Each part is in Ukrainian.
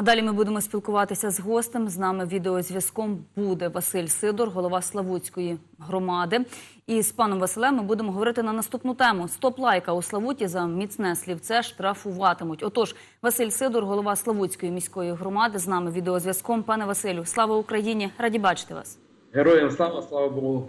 А далі ми будемо спілкуватися з гостем. З нами відеозв'язком буде Василь Сидор, голова Славутської громади. І з паном Василем ми будемо говорити на наступну тему. Стоп лайка у Славуті за міцне слівце штрафуватимуть. Отож, Василь Сидор, голова Славутської міської громади, з нами відеозв'язком. Пане Василю, слава Україні! Раді бачити вас. Героям слава, слава Богу.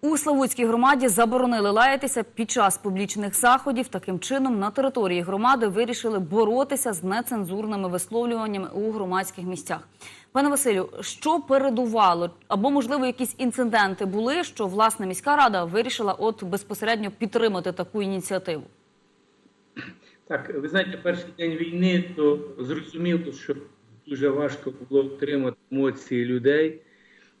У Славутській громаді заборонили лаятися під час публічних заходів. Таким чином, на території громади вирішили боротися з нецензурними висловлюваннями у громадських місцях. Пане Василю, що передувало? Або, можливо, якісь інциденти були, що власне міська рада вирішила от безпосередньо підтримати таку ініціативу? Так, ви знаєте, перший день війни, то зрозуміло, що дуже важко було отримати емоції людей.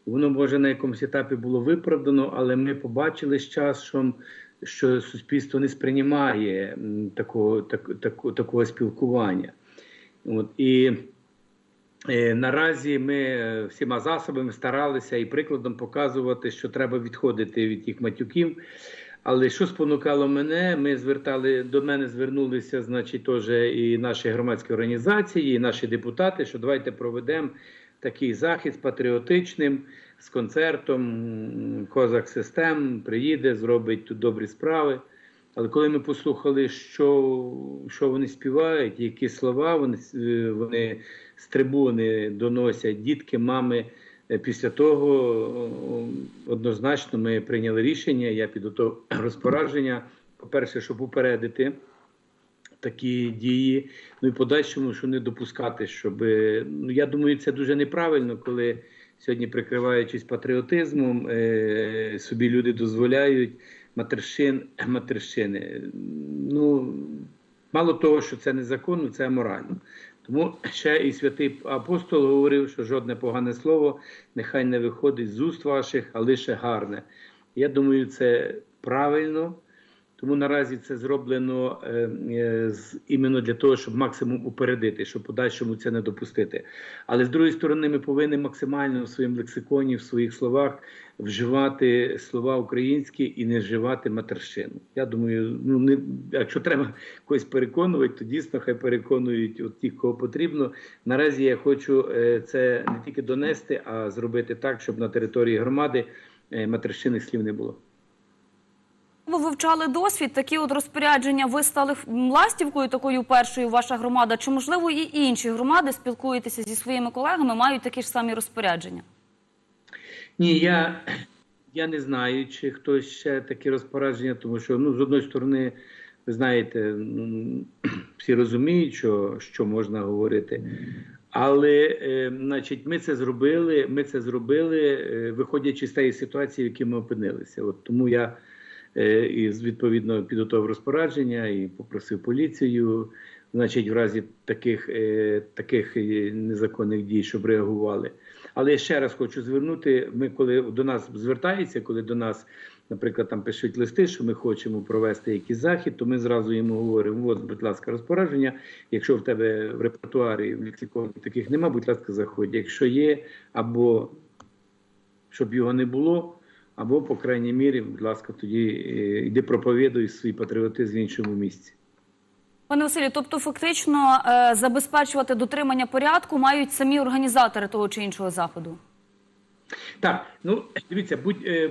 Воно може на якомусь етапі було виправдано, але ми побачили з часом, що суспільство не сприймає такого, так, таку- такого спілкування. От, і е, наразі ми е, всіма засобами старалися і прикладом показувати, що треба відходити від тих матюків. Але що спонукало мене? Ми звертали до мене звернулися, значить, теж і наші громадські організації, і наші депутати, що давайте проведемо такий захід патріотичним, з концертом. Козак Систем приїде, зробить тут добрі справи. Але коли ми послухали, що, що вони співають, які слова вони, е, вони з трибуни доносять, дітки, мами. Е, Після того однозначно ми прийняли рішення. Я підготував розпорядження. По-перше, щоб упередити такі дії. Ну і подальшому, що не допускати, щоб ну я думаю, це дуже неправильно, коли сьогодні, прикриваючись патріотизмом, е, собі люди дозволяють матершин, матершини. Ну мало того, що це незаконно, це аморально. Тому ще і святий апостол говорив, що жодне погане слово нехай не виходить з уст ваших, а лише гарне. Я думаю, це правильно. Тому наразі це зроблено е, е, з, іменно для того, щоб максимум упередити, щоб подальшому це не допустити. Але з другої сторони, ми повинні максимально в своєму лексиконі, в своїх словах вживати слова українські і не вживати матершину. Я думаю, ну не якщо треба когось переконувати, то дійсно хай переконують от ті, кого потрібно. Наразі я хочу е, це не тільки донести, а зробити так, щоб на території громади е, слів не було. Ви вивчали досвід, такі от розпорядження. Ви стали м, ластівкою такою першою, ваша громада. Чи можливо і інші громади спілкуєтеся зі своїми колегами, мають такі ж самі розпорядження? Ні, я, я не знаю, чи хтось ще такі розпорядження, тому що ну, з одної сторони, ви знаєте, всі розуміють, що, що можна говорити. Але, е, значить, ми це зробили. Ми це зробили, е, виходячи з тієї ситуації, в якій ми опинилися. От тому я і відповідно підготував розпорядження і попросив поліцію, значить, в разі таких, е, таких е, незаконних дій, щоб реагували. Але ще раз хочу звернути: ми, коли до нас звертаються, коли до нас, наприклад, там пишуть листи, що ми хочемо провести якийсь захід, то ми зразу йому говоримо: от, будь ласка, розпорядження. Якщо в тебе в репертуарі в лексиконі таких нема, будь ласка, заходь. Якщо є, або щоб його не було. Або, по крайній мірі, будь ласка, тоді е, йди проповідуй свій патріотизм в іншому місці. Пане Василю, тобто фактично е, забезпечувати дотримання порядку мають самі організатори того чи іншого заходу? Так, ну дивіться, будь е,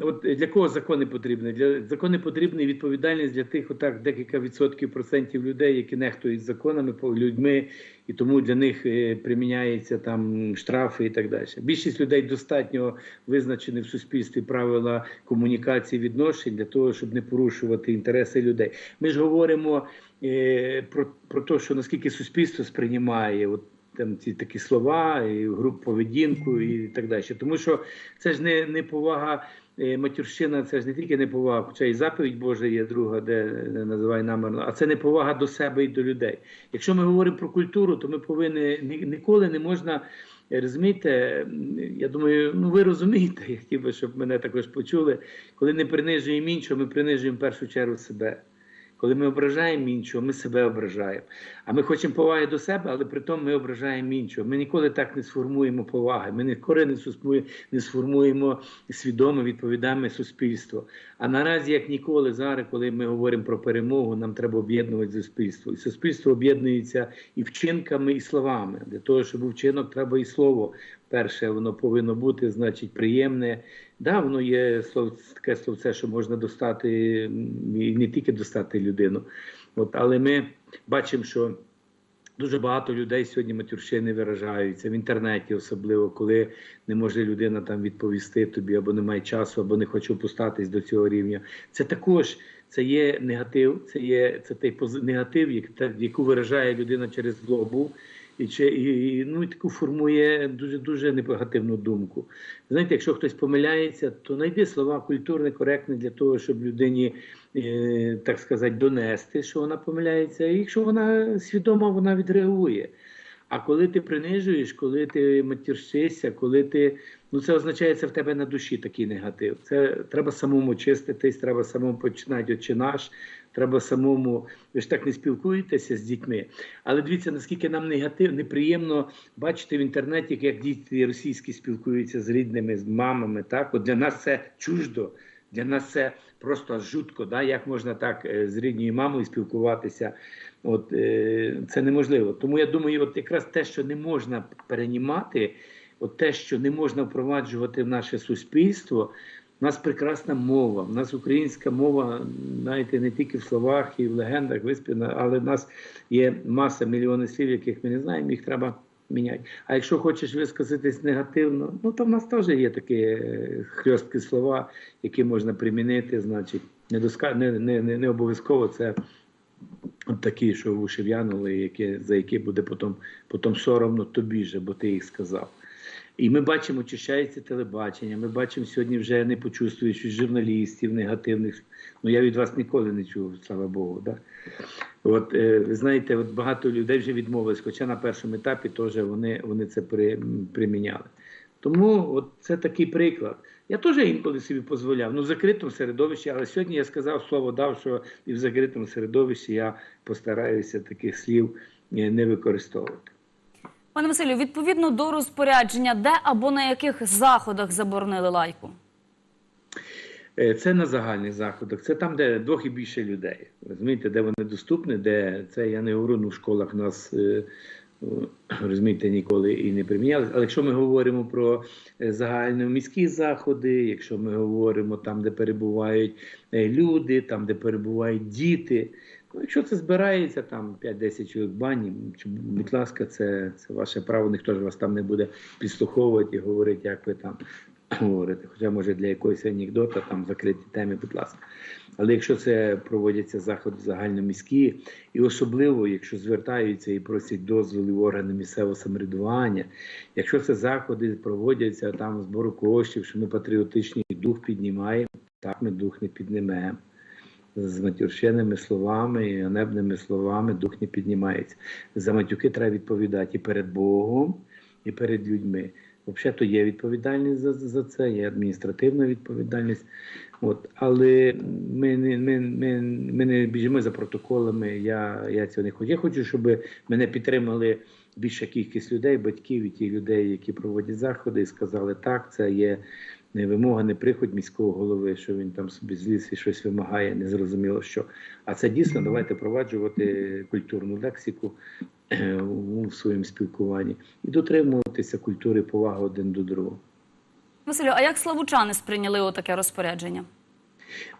от для кого закони потрібні? Для закони потрібні відповідальність для тих, отак декілька відсотків процентів людей, які нехтують законами людьми, і тому для них е, приміняються там штрафи і так далі. Більшість людей достатньо визначені в суспільстві правила комунікації відношень для того, щоб не порушувати інтереси людей. Ми ж говоримо е, про, про те, що наскільки суспільство сприймає. От, там ці такі слова, і груп поведінку і так далі. Тому що це ж не, не повага е, матюрщина, це ж не тільки неповага, хоча і заповідь Божа є друга, де називає намерно, а це неповага до себе і до людей. Якщо ми говоримо про культуру, то ми повинні ні- ніколи не можна. е, Розумієте, я думаю, ну ви розумієте, я хотів би, щоб мене також почули. Коли не принижуємо іншого, ми принижуємо в першу чергу себе. Коли ми ображаємо іншого, ми себе ображаємо. А ми хочемо поваги до себе, але при тому ми ображаємо іншого. Ми ніколи так не сформуємо поваги. Ми ніколи не не сформуємо свідоме, відповідальне суспільство. А наразі, як ніколи, зараз, коли ми говоримо про перемогу, нам треба об'єднувати суспільство. І суспільство об'єднується і вчинками, і словами. Для того, щоб був вчинок, треба і слово. Перше, воно повинно бути, значить, приємне. Да, воно є слов, таке словце, що можна достати і не тільки достати людину. От, але ми бачимо, що дуже багато людей сьогодні матюрщини виражаються в інтернеті, особливо коли не може людина там відповісти тобі, або не має часу, або не хоче опустатись до цього рівня. Це також це є негатив, це є це той негатив, як- яку виражає людина через злобу. І, чи, і, і, ну, таку формує дуже дуже негативну думку. Знаєте, якщо хтось помиляється, то знайди слова культурне, коректне для того, щоб людині, е, так сказати, донести, що вона помиляється. І якщо вона свідома, вона відреагує. А коли ти принижуєш, коли ти матіршишся, коли ти. Ну це означає, це в тебе на душі такий негатив. Це треба самому чиститись, треба самому починати «Отче наш, треба самому. Ви ж так не спілкуєтеся з дітьми. Але дивіться, наскільки нам негатив, неприємно бачити в інтернеті, як діти російські спілкуються з рідними, з мамами. Так, от для нас це чуждо. Для нас це просто жутко. Да? Як можна так е, з рідною мамою спілкуватися? От е, це неможливо. Тому я думаю, от якраз те, що не можна переймати, от те, що не можна впроваджувати в наше суспільство. У нас прекрасна мова, у нас українська мова, знаєте, не тільки в словах і в легендах виспіна, але в нас є маса мільйони слів, яких ми не знаємо, їх треба міняти. А якщо хочеш висказатись негативно, ну то в нас теж є такі е, слова, які можна примінити, значить, не, доска... не, не, не, не обов'язково це такі, що вуші в'янули, які, за які буде потім, потім соромно тобі же, бо ти їх сказав. І ми бачимо, очищається телебачення. Ми бачимо сьогодні вже не почувствуючи журналістів негативних. Ну я від вас ніколи не чув, слава Богу. Да? От е, ви знаєте, от багато людей вже відмовились, хоча на першому етапі теж вони, вони це при, приміняли. Тому от це такий приклад. Я теж інколи собі дозволяв, ну в закритому середовищі, але сьогодні я сказав слово дав, що і в закритому середовищі я постараюся таких слів е, не використовувати. Пане Василю, відповідно до розпорядження, де або на яких заходах заборонили лайку? Е, Це на загальних заходах, це там, де двох і більше людей. Розумієте, де вони доступні, де це я не говорю, ну в школах нас е, розумієте, ніколи і не приміняли. Але якщо ми говоримо про е, загальноміські заходи, якщо ми говоримо там, де перебувають люди, там, де перебувають діти. Якщо це збирається там 5-10 чоловік бані, будь ласка, це, це ваше право, ніхто ж вас там не буде підслуховувати і говорити, як ви там говорите. Хоча, може, для якоїсь анекдота, там закриті теми, будь ласка. Але якщо це проводяться заходи загальноміські, і особливо, якщо звертаються і просять дозволів органи місцевого самоврядування, якщо це заходи проводяться там збору коштів, що ми патріотичний дух піднімаємо, так ми дух не піднімемо з матюрщеними словами і ганебними словами дух не піднімається. За матюки треба відповідати і перед Богом, і перед людьми. Взагалі, то є відповідальність за, за це, є адміністративна відповідальність. От, але ми не, ми, ми, ми не біжимо за протоколами. Я, я цього не хочу. Я хочу, щоб мене підтримали більша кількість людей, батьків і ті людей, які проводять заходи, і сказали, так, це є не вимога, не приходь міського голови, що він там собі зліз і щось вимагає, незрозуміло що. А це дійсно давайте впроваджувати культурну лексику е, у своєму спілкуванні і дотримуватися культури поваги один до другого. Василю, а як славучани сприйняли отаке розпорядження?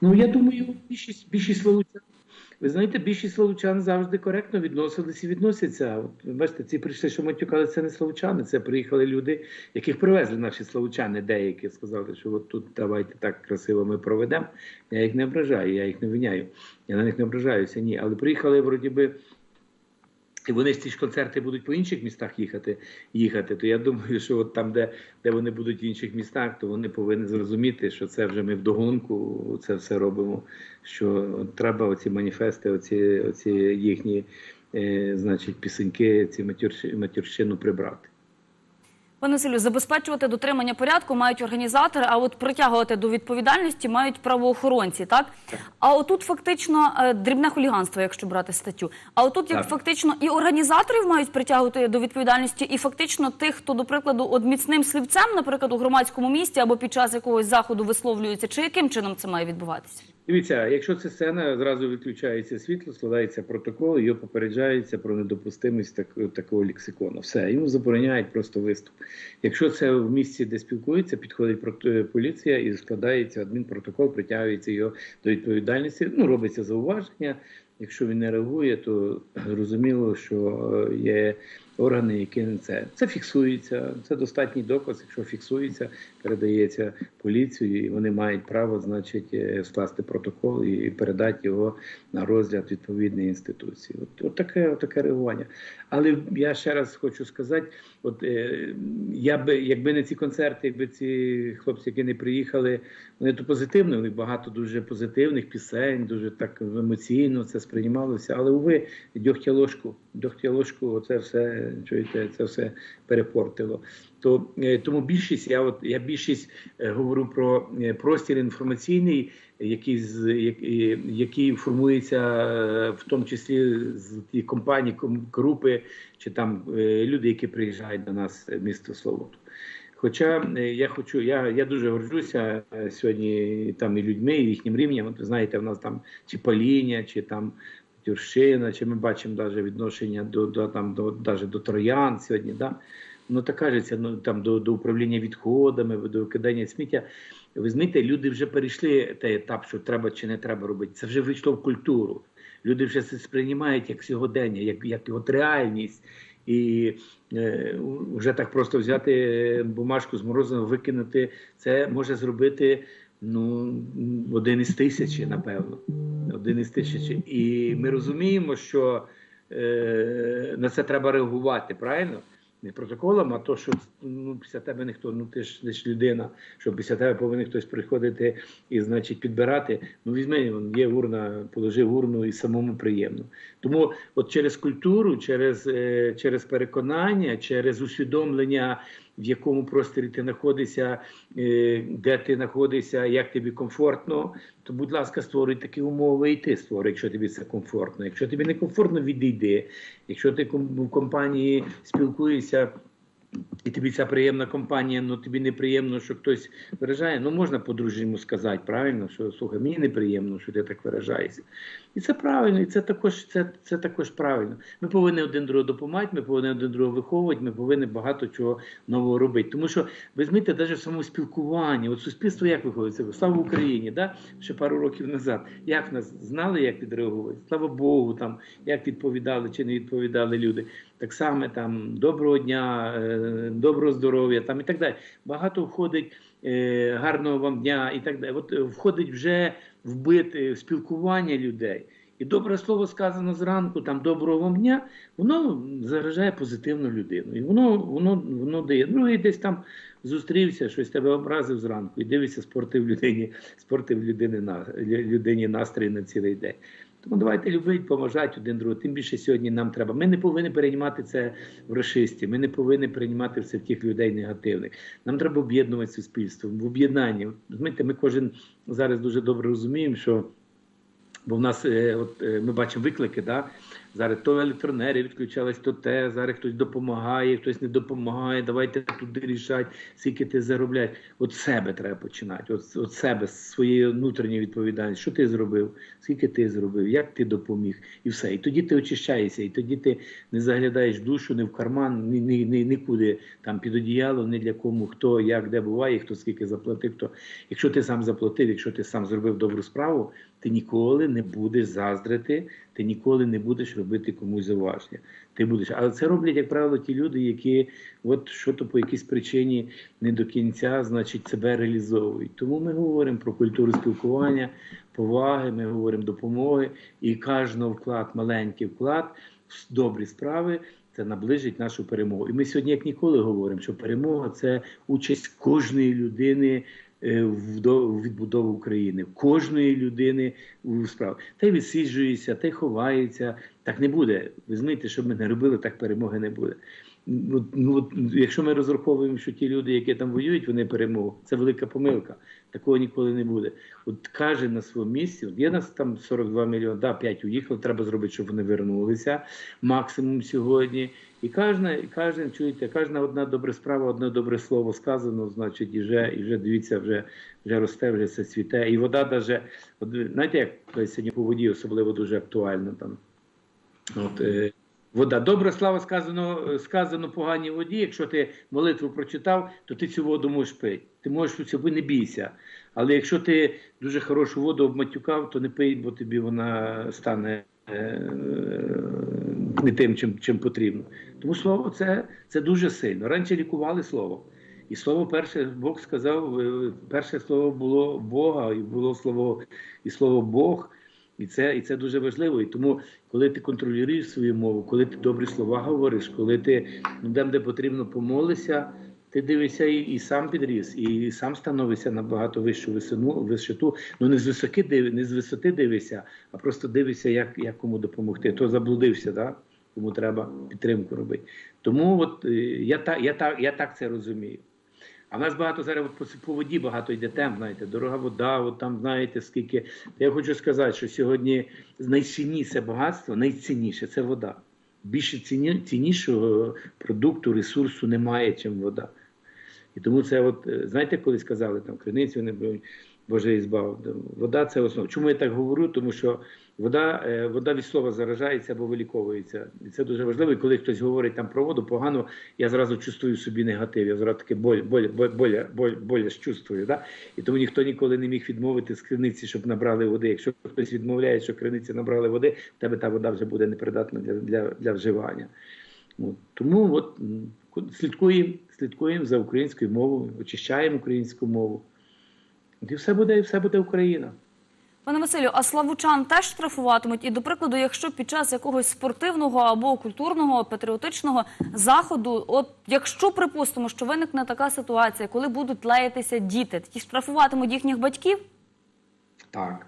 Ну я думаю, більшість більшість словучан. Ви знаєте, більшість словучан завжди коректно відносились і відносяться. От, бачите, ці прийшли, що матюкали, це не словчани, це приїхали люди, яких привезли наші словчани, деякі сказали, що от тут давайте так красиво ми проведемо. Я їх не ображаю, я їх не виняю. Я на них не ображаюся, ні. Але приїхали, вроді би. І вони ж ці ж концерти будуть по інших містах їхати, їхати. То я думаю, що от там, де, де вони будуть в інших містах, то вони повинні зрозуміти, що це вже ми вдогонку це все робимо. Що треба оці маніфести, оці, оці їхні, е, значить, пісеньки, ці матюрщину прибрати. Пане Василю, забезпечувати дотримання порядку мають організатори, а от притягувати до відповідальності мають правоохоронці, так? А отут фактично е, дрібне хуліганство, якщо брати статтю. А отут як Так. фактично і організаторів мають притягувати до відповідальності, і фактично тих, хто, до прикладу, от міцним слівцем, наприклад, у громадському місті або під час якогось заходу висловлюється, чи яким чином це має відбуватися? Дивіться, якщо це сцена, зразу відключається світло, складається протокол, його попереджається про недопустимість так, такого лексикону. Все, йому забороняють просто виступ. Якщо це в місці, де спілкуються, підходить прот- поліція і складається адмінпротокол, притягується його до відповідальності. Ну, робиться зауваження. Якщо він не реагує, то зрозуміло, що е, є органи, які не це. Це фіксується, це достатній доказ. Якщо фіксується, передається поліцію, і вони мають право, значить, е, скласти протокол і передати його на розгляд відповідної інституції. От, от таке, от таке реагування. Але я ще раз хочу сказати: от е, я би, якби не ці концерти, якби ці хлопці, які не приїхали, вони то позитивно, них багато дуже позитивних пісень, дуже так емоційно це сприймалося. Але уви, дьогтя ложку, дьогтя ложку, це все чуєте, це все перепортило. То е, тому більшість, я от я більшість е, говорю про е, простір інформаційний, який з який формується в тому числі з ті компанії, групи чи там люди, які приїжджають до нас в місто Словото. Хоча я хочу, я, я дуже горджуся е, сьогодні там і людьми, і їхнім рівнем. От ви знаєте, в нас там чи Поління, чи там Тюршина, чи ми бачимо навіть відношення до, до там до даже до троян сьогодні. Да? Ну так кажеться, ну там до, до управління відходами, до викидання сміття. Ви знаєте, люди вже перейшли той етап, що треба чи не треба робити. Це вже вийшло в культуру. Люди вже це сприймають як сьогодення, як, як от реальність. І е, вже так просто взяти бумажку з морозива, викинути, це може зробити ну, один із тисячі, напевно. Один із тисячі. І ми розуміємо, що е, на це треба реагувати, правильно? Не протоколом, а то, що ну, після тебе ніхто, ну ти ж лиш людина, що після тебе повинен хтось приходити і, значить, підбирати. Ну, візьми, є урна, положи урну і самому приємно. Тому от через культуру, через, е, через переконання, через усвідомлення, в якому просторі ти знаходишся, е, де ти знаходишся, як тобі комфортно, то, будь ласка, створюй такі умови і ти створюй, якщо тобі це комфортно. Якщо тобі не комфортно, відійди. Якщо ти в компанії спілкуєшся. І тобі ця приємна компанія, ну тобі неприємно, що хтось виражає. Ну можна по-дружньому сказати, правильно, що слухай, мені неприємно, що ти так виражаєшся. І це правильно, і це також, це, це також правильно. Ми повинні один другого допомагати, ми повинні один другого виховувати, ми повинні багато чого нового робити. Тому що ви навіть в самому спілкуванні, от суспільство як виходить? Слава Україні, да? ще пару років назад. Як нас знали, як відреагувати? Слава Богу, там як відповідали чи не відповідали люди. Так само там доброго дня, е, доброго здоров'я, там і так далі. Багато входить е, гарного вам дня і так далі. От е, входить вже вбити в спілкування людей. І добре слово сказано зранку, там доброго вам дня, воно заражає позитивну людину. І воно воно, воно дає. Ну і десь там зустрівся, щось тебе образив зранку, і дивишся, спортив людині, спортив людини людині настрій на цілий день. Тому давайте любити, поможати один другого. Тим більше сьогодні нам треба. Ми не повинні переймати це в расисті, ми не повинні переймати все в тих людей негативних. Нам треба об'єднувати суспільство в об'єднанні. Знаєте, ми кожен зараз дуже добре розуміємо, що бо в нас е, от е, ми бачимо виклики, да? зараз то електронери відключались, то те, зараз хтось допомагає, хтось не допомагає. Давайте туди рішати, скільки ти заробляєш. От себе треба починати. От, от себе, з своєї внутрішньої відповідальності. Що ти зробив? Скільки ти зробив, як ти допоміг, і все. І тоді ти очищаєшся, і тоді ти не заглядаєш в душу, не в карман, ні, ні, ні, нікуди там під одіяло, ні для кому, хто як де буває, хто скільки заплатив. Хто якщо ти сам заплатив, якщо ти сам зробив добру справу, ти ніколи не будеш заздрити, ти ніколи не будеш робити комусь зауваження. Ти будеш, але це роблять, як правило, ті люди, які от що то по якійсь причині не до кінця, значить, себе реалізовують. Тому ми говоримо про культуру спілкування, поваги, ми говоримо допомоги, і кожного вклад, маленький вклад в добрі справи. Це наближить нашу перемогу. І ми сьогодні, як ніколи, говоримо, що перемога це участь кожної людини в до- відбудову України, кожної людини у справі. Та й відсиджується, та й ховається, Так не буде. Ви знаєте, що ми не робили, так перемоги не буде. Ну, ну, от, якщо ми розраховуємо, що ті люди, які там воюють, вони перемогу, це велика помилка. Такого ніколи не буде. От кожен на своєму місці, от є нас там 42 мільйони, да, 5 уїхало, треба зробити, щоб вони вернулися максимум сьогодні. І кожна, кожен, чуєте, кожна одна добра справа, одне добре слово сказано, значить, і вже, і вже дивіться, вже, вже росте, вже все цвіте. І вода даже, от, знаєте, як сьогодні по воді особливо дуже актуально там. От, е, вода. Добре слава сказано, сказано поганій воді. Якщо ти молитву прочитав, то ти цю воду можеш пити. Ти можеш у цього не бійся. Але якщо ти дуже хорошу воду обматюкав, то не пий, бо тобі вона стане е, не тим, чим, чим потрібно. Тому слово це, це дуже сильно. Раніше лікували слово. І слово перше Бог сказав, е, перше слово було Бога, і було слово і слово Бог. І це, і це дуже важливо. І тому, коли ти контролюєш свою мову, коли ти добрі слова говориш, коли ти ну, там, де потрібно, помолишся, ти дивишся і, і сам підріс, і сам становишся на багато вищу висину, висоту. Ну не з високи див, не з висоти дивишся, а просто дивишся, як, як кому допомогти. То заблудився, да? кому треба підтримку робити. Тому от, е, я, так, я, так, я так це розумію. А в нас багато зараз по, по воді багато йде тем, знаєте, дорога вода, от там знаєте скільки. Я хочу сказати, що сьогодні найцінніше багатство, найцінніше це вода. Більше ціннішого продукту, ресурсу немає, чим вода. І тому це, от, е, знаєте, коли сказали там криницю не беруть, Боже і збав. Вода це основа. Чому я так говорю? Тому що вода, е, вода від слова заражається або виліковується. І це дуже важливо. І коли хтось говорить там про воду погано, я зразу чувствую собі негатив. Я зразу таке боль, боль, боль, боль, боль, боль чувствую. Да? І тому ніхто ніколи не міг відмовити з криниці, щоб набрали води. Якщо хтось відмовляє, що криниці набрали води, тебе та вода вже буде непридатна для, для, для вживання. От. Тому от, слідкуємо, слідкуємо за українською мовою, очищаємо українську мову. І все буде, і все буде Україна. Пане Василю, а славучан теж штрафуватимуть? І, до прикладу, якщо під час якогось спортивного або культурного патріотичного заходу, от якщо припустимо, що виникне така ситуація, коли будуть лаятися діти, тоді штрафуватимуть їхніх батьків? Так,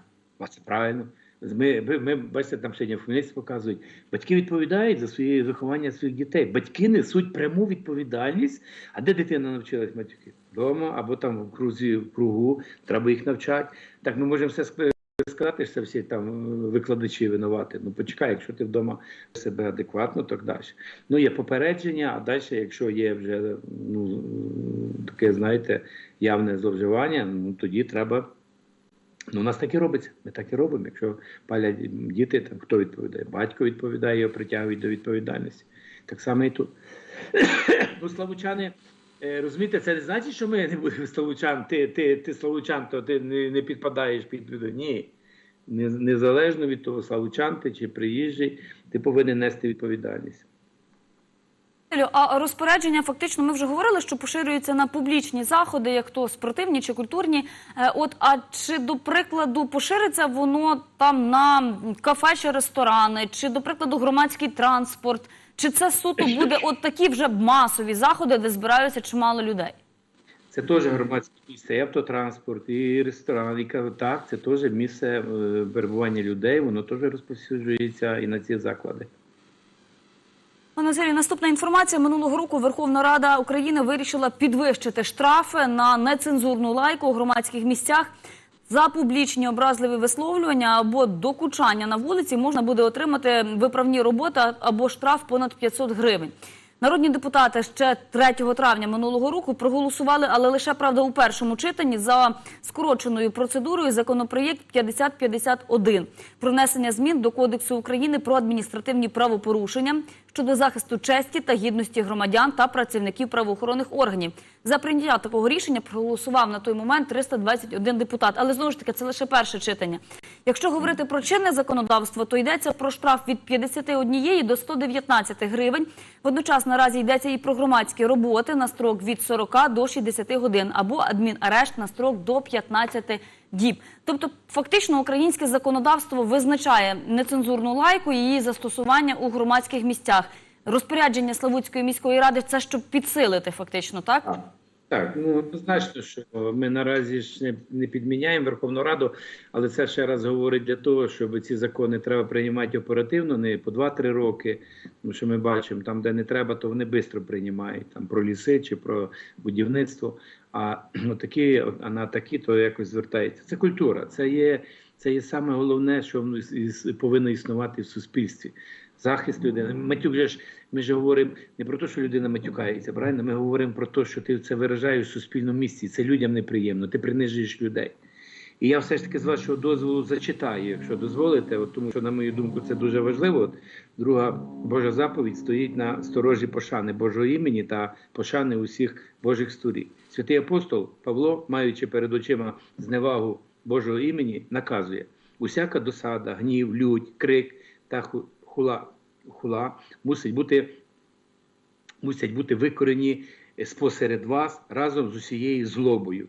це правильно. Ми, ми, бачите, там сьогодні в Хмельницьку показують, батьки відповідають за своє виховання своїх дітей. Батьки несуть пряму відповідальність. А де дитина навчилась матюки? Вдома або там в крузі, в кругу, треба їх навчати. Так ми можемо все ск- сказати, що всі там е, викладачі винувати. Ну почекай, якщо ти вдома себе адекватно, так далі. Ну є попередження, а далі, якщо є вже ну, таке, знаєте, явне зловживання, ну тоді треба. Ну, у нас так і робиться. Ми так і робимо. Якщо палять діти, там хто відповідає? Батько відповідає, його притягують до відповідальності. Так само і тут. ну, славучани, е, розумієте, це не значить, що ми не будемо славучан. Ти, ти, ти славучан, то ти не, не підпадаєш під віду. Ні. Незалежно від того, славучан ти чи приїжджий, ти повинен нести відповідальність. А розпорядження фактично ми вже говорили, що поширюються на публічні заходи, як то спортивні чи культурні. Е, От а чи до прикладу пошириться воно там на кафе чи ресторани, чи до прикладу громадський транспорт, чи це суто буде от такі вже масові заходи, де збираються чимало людей? Це теж громадське місце, і автотранспорт, і ресторан, і так, це теж місце е, перебування людей, воно теж розповсюджується і на ці заклади. Пане Василю, наступна інформація. Минулого року Верховна Рада України вирішила підвищити штрафи на нецензурну лайку у громадських місцях. За публічні образливі висловлювання або докучання на вулиці можна буде отримати виправні роботи або штраф понад 500 гривень. Народні депутати ще 3 травня минулого року проголосували, але лише правда у першому читанні за скороченою процедурою законопроєкт 5051 про внесення змін до Кодексу України про адміністративні правопорушення щодо захисту честі та гідності громадян та працівників правоохоронних органів. За прийняття такого рішення проголосував на той момент 321 депутат. Але знову ж таки, це лише перше читання. Якщо говорити про чинне законодавство, то йдеться про штраф від 51 до 119 гривень. Водночас наразі йдеться і про громадські роботи на строк від 40 до 60 годин або адмінарешт на строк до 15 діб. Тобто, фактично, українське законодавство визначає нецензурну лайку і її застосування у громадських місцях. Розпорядження Славутської міської ради це щоб підсилити, фактично, так? Так, ну однозначно, що ми наразі ж не, не підміняємо Верховну Раду, але це ще раз говорить для того, щоб ці закони треба приймати оперативно, не по 2-3 роки. Тому що ми бачимо, там, де не треба, то вони швидко приймають там про ліси чи про будівництво. А ну, такі, а на такі, то якось звертається. Це культура, це є, це є саме головне, що повинно існувати в суспільстві. Захист людини. Матюк же ж ми ж говоримо не про те, що людина матюкається, правильно? Ми говоримо про те, що ти це виражаєш в суспільному місці. Це людям неприємно, ти принижуєш людей. І я все ж таки з вашого дозволу зачитаю, якщо дозволите, от, тому що, на мою думку, це дуже важливо. От, друга Божа заповідь стоїть на сторожі пошани Божого імені та пошани усіх Божих сторін. Святий апостол Павло, маючи перед очима зневагу Божого імені, наказує: усяка досада, гнів, лють, крик та хула, хула мусить бути мусять бути викорені спосеред вас разом з усією злобою.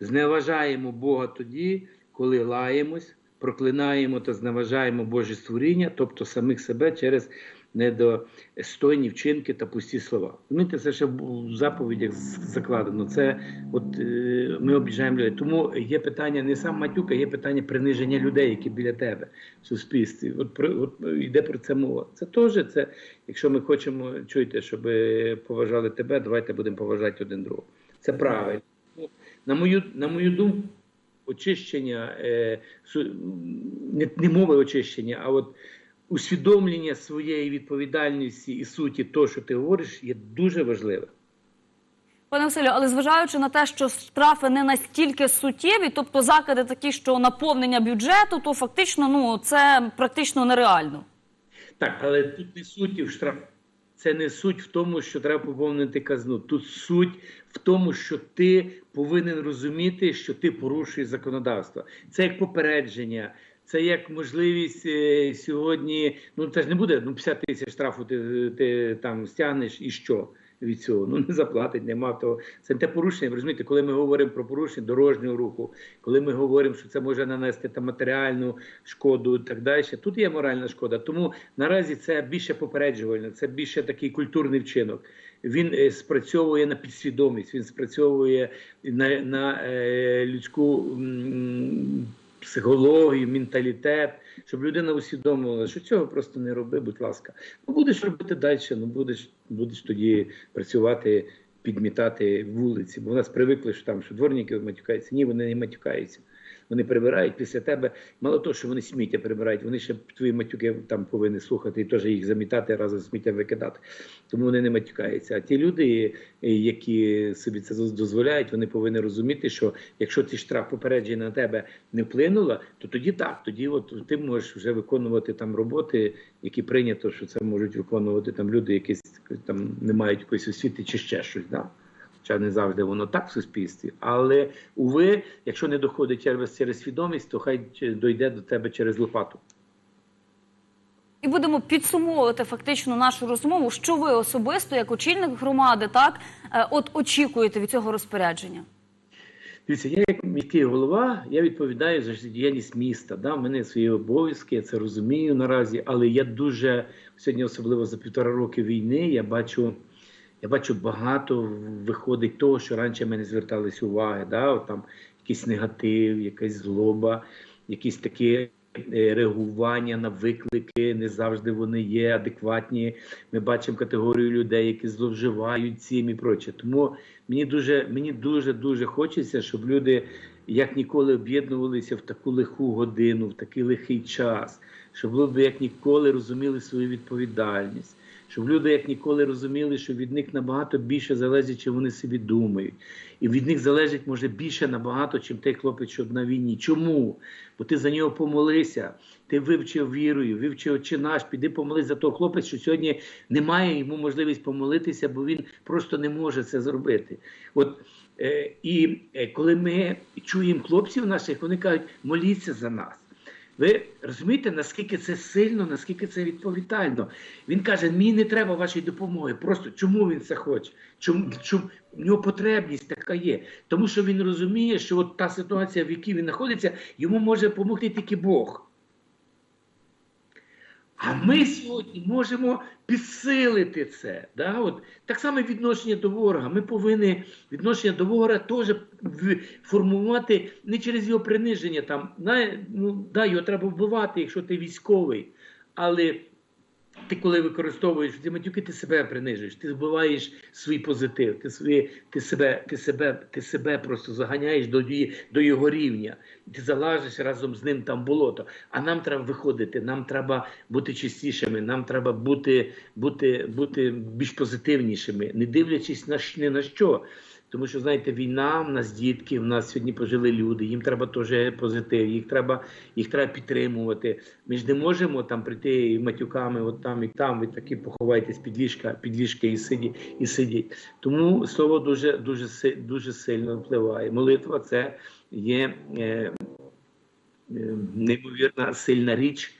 Зневажаємо Бога тоді, коли лаємось, проклинаємо та зневажаємо Боже створіння, тобто самих себе через недостойні вчинки та пусті слова. Розумієте, це ще в заповідях закладено. Це от е, ми обіжаємо людей. Тому є питання не сам матюка, є питання приниження людей, які біля тебе в суспільстві. От про от йде про це мова. Це теж це, якщо ми хочемо чуйте, щоб поважали тебе, давайте будемо поважати один другого. Це правильно. Ну, На мою, на мою думку, очищення е, не, не мови очищення, а от усвідомлення своєї відповідальності і суті того, що ти говориш, є дуже важливе. Пане Василю, але зважаючи на те, що штрафи не настільки суттєві, тобто закиди такі, що наповнення бюджету, то фактично ну це практично нереально. Так, але тут не суть в штраф. Це не суть в тому, що треба поповнити казну. Тут суть в тому, що ти повинен розуміти, що ти порушуєш законодавство. Це як попередження, це як можливість е, сьогодні. Ну це ж не буде ну 50 тисяч штрафу. Ти, ти там стягнеш і що від цього? Ну не заплатить, нема того. Це те порушення. Розумієте, коли ми говоримо про порушення дорожнього руху, коли ми говоримо, що це може нанести там матеріальну шкоду і так далі. Тут є моральна шкода. Тому наразі це більше попереджувально, це більше такий культурний вчинок. Він е, спрацьовує на підсвідомість, він спрацьовує на, на е, людську м, психологію, менталітет, щоб людина усвідомила, що цього просто не роби, будь ласка. Ну будеш робити далі, ну будеш, будеш тоді працювати, підмітати вулиці. Бо в нас привикли, що там що дворники матюкаються. Ні, вони не матюкаються. Вони прибирають після тебе. Мало того, що вони сміття прибирають, вони ще твої матюки там повинні слухати і теж їх замітати разом з сміттям викидати. Тому вони не матюкаються. А ті люди, які собі це дозволяють, вони повинні розуміти, що якщо ці штраф попередження на тебе не вплинуло, то тоді так, тоді от ти можеш вже виконувати там роботи, які прийнято, що це можуть виконувати там люди, які там не мають якоїсь освіти чи ще щось. Да? Хоча не завжди воно так в суспільстві. Але уви, якщо не доходить через, через свідомість, то хай дойде до тебе через лопату. І будемо підсумовувати фактично нашу розмову. Що ви особисто, як очільник громади, так е, от очікуєте від цього розпорядження? Дивіться, я як міський голова, я відповідаю за діяльність міста. Да? У мене свої обов'язки, я це розумію наразі, але я дуже сьогодні, особливо за півтора роки війни, я бачу. Я бачу багато виходить того, що раніше ми не зверталися уваги. Да? От там якийсь негатив, якась злоба, якісь такі е, реагування на виклики, не завжди вони є адекватні. Ми бачимо категорію людей, які зловживають цим і проче. Тому мені дуже, мені дуже дуже хочеться, щоб люди як ніколи об'єднувалися в таку лиху годину, в такий лихий час, щоб люди як ніколи розуміли свою відповідальність щоб люди як ніколи розуміли, що від них набагато більше залежить, чим вони собі думають. І від них залежить може більше набагато, чим той хлопець, що на війні. Чому? Бо ти за нього помолився, ти вивчив вірою, вивчив «Отче наш, піди помолись за того хлопець, що сьогодні немає йому можливість помолитися, бо він просто не може це зробити. От е, і е, коли ми чуємо хлопців наших, вони кажуть, моліться за нас. Ви розумієте, наскільки це сильно, наскільки це відповідально? Він каже: мені не треба вашої допомоги. Просто чому він це хоче? Чому, чому в нього потребність така є? Тому що він розуміє, що от та ситуація, в якій він знаходиться, йому може допомогти тільки Бог. А ми сьогодні можемо підсилити це. Да? От, так само відношення до ворога. Ми повинні відношення до ворога теж формувати не через його приниження. Там, на, ну, да, його треба вбивати, якщо ти військовий. Але ти коли використовуєш ці матюки, ти себе принижуєш, ти збиваєш свій позитив, ти, свої, ти, себе, ти, себе, ти себе просто заганяєш до, до його рівня. Ти залазиш разом з ним там болото. А нам треба виходити, нам треба бути чистішими, нам треба бути, бути, бути більш позитивнішими, не дивлячись на, ні на що. Тому що, знаєте, війна, в нас дітки, в нас сьогодні пожили люди, їм треба теж позитив, їх треба, їх треба підтримувати. Ми ж не можемо там прийти матюками, от там і там, ви такі поховайтесь під ліжка, під ліжка і сидіть, і сидіть. Тому слово дуже, дуже, дуже сильно впливає. Молитва це є е, е, неймовірна сильна річ.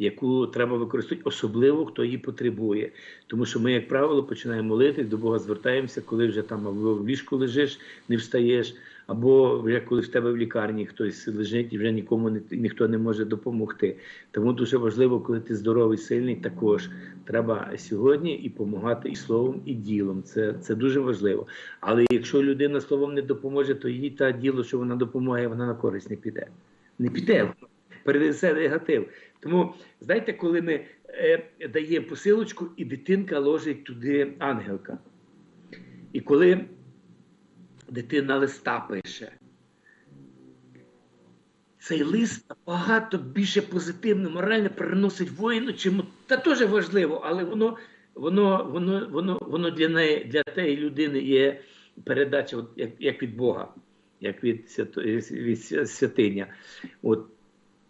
Яку треба використовувати, особливо хто її потребує. Тому що ми, як правило, починаємо молитись, до Бога звертаємося, коли вже там або в ліжку лежиш, не встаєш, або вже коли в тебе в лікарні хтось лежить і вже нікому не, ніхто не може допомогти. Тому дуже важливо, коли ти здоровий, сильний, також треба сьогодні і допомагати і словом, і ділом. Це, це дуже важливо. Але якщо людина словом не допоможе, то їй та діло, що вона допомагає, вона на користь не піде. Не піде, перенесе негатив. Тому, знаєте, коли ми е, даємо посилочку, і дитинка ложить туди ангелка. І коли дитина листа пише, цей лист набагато більше позитивно, морально приносить воїну, чим та теж важливо, але воно, воно, воно, воно, воно для неї, для тієї людини є передача, от, як, як від Бога, як від, свято, від святиня. От.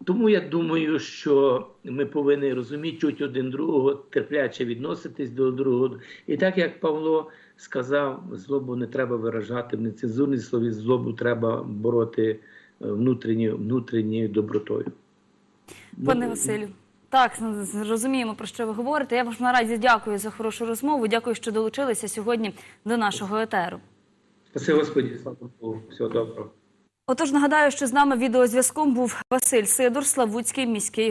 Тому я думаю, що ми повинні розуміти чуть один другого, терпляче відноситись до другого. І так як Павло сказав, злобу не треба виражати в нецензурній слові, злобу треба бороти е, внутрішньою внутрішньою добротою. Пане Ну, Василю, так розуміємо про що ви говорите. Я вам наразі дякую за хорошу розмову. Дякую, що долучилися сьогодні до нашого етеру. Спаси Господі, слава Богу, всього доброго. Отож, нагадаю, що з нами відеозв'язком був Василь Сидор, Славутський міський